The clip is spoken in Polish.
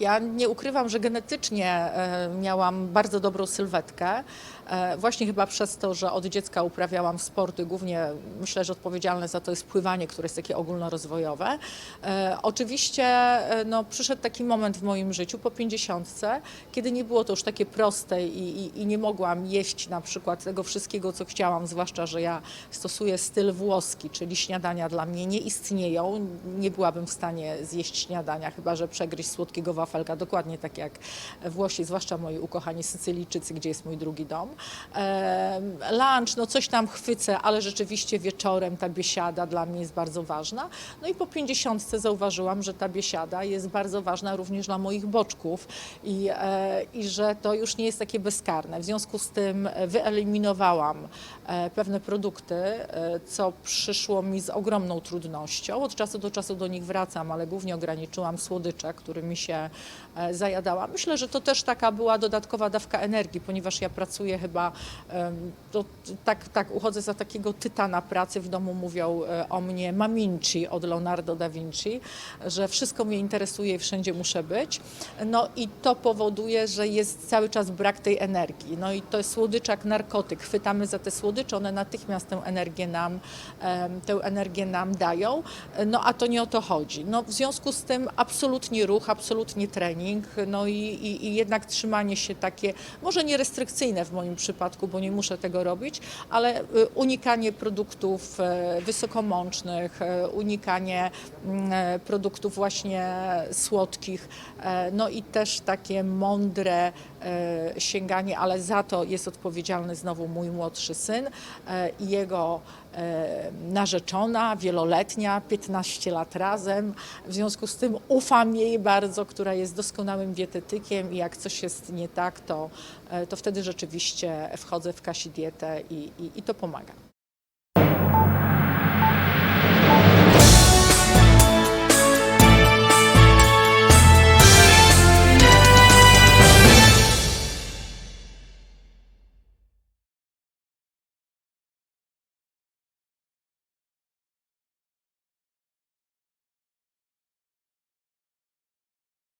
ja nie ukrywam, że genetycznie e, miałam bardzo dobrą sylwetkę. E, Właśnie chyba przez to, że od dziecka uprawiałam sporty, głównie myślę, że odpowiedzialne za to jest pływanie, które jest takie ogólnorozwojowe. E, Oczywiście no, przyszedł taki moment w moim życiu po pięćdziesiątce, kiedy nie było to już takie proste i, i, i nie mogłam jeść na przykład tego wszystkiego, co chciałam, zwłaszcza, że ja stosuję styl włoski, czyli śniadania dla mnie nie istnieją. Nie byłabym w stanie zjeść śniadania, chyba że przegryźć słodkiego wafelka, dokładnie tak jak Włosi, zwłaszcza moi ukochani Sycylijczycy, gdzie jest mój drugi dom. Lunch, no coś tam chwycę, ale rzeczywiście wieczorem ta biesiada dla mnie jest bardzo ważna. No i po pięćdziesiątce zauważyłam, że ta biesiada jest bardzo ważna również dla moich boczków i, e, i że to już nie jest takie bezkarne. W związku z tym wyeliminowałam e, pewne produkty, e, co przyszło mi z ogromną trudnością. Od czasu do czasu do nich wracam, ale głównie ograniczyłam słodycze, którymi się e, zajadałam. Myślę, że to też taka była dodatkowa dawka energii, ponieważ ja pracuję chyba, to, tak, tak uchodzę za takiego tytana pracy. W domu mówią e, o mnie Maminci od Leonardo da Vinci, że wszystko mnie interesuje i wszędzie muszę być. No i to powoduje, że jest cały czas brak tej energii. No i to jest słodyczak, narkotyk. Chwytamy za te słodycze, one natychmiast tę energię nam, tę energię nam dają. No a to nie o to chodzi. No, w związku z tym absolutnie ruch, absolutnie trening, no i, i, i jednak trzymanie się takie, może nie restrykcyjne w moim przypadku, bo nie muszę tego robić, ale y, unikanie produktów e, wysokomącznych, e, unikanie mm, e, produktów właśnie słodkich, no i też takie mądre sięganie, ale za to jest odpowiedzialny znowu mój młodszy syn i jego narzeczona, wieloletnia, 15 lat razem. W związku z tym ufam jej bardzo, która jest doskonałym dietetykiem i jak coś jest nie tak, to, e, to wtedy rzeczywiście wchodzę w kasi dietę i, i, i to pomaga.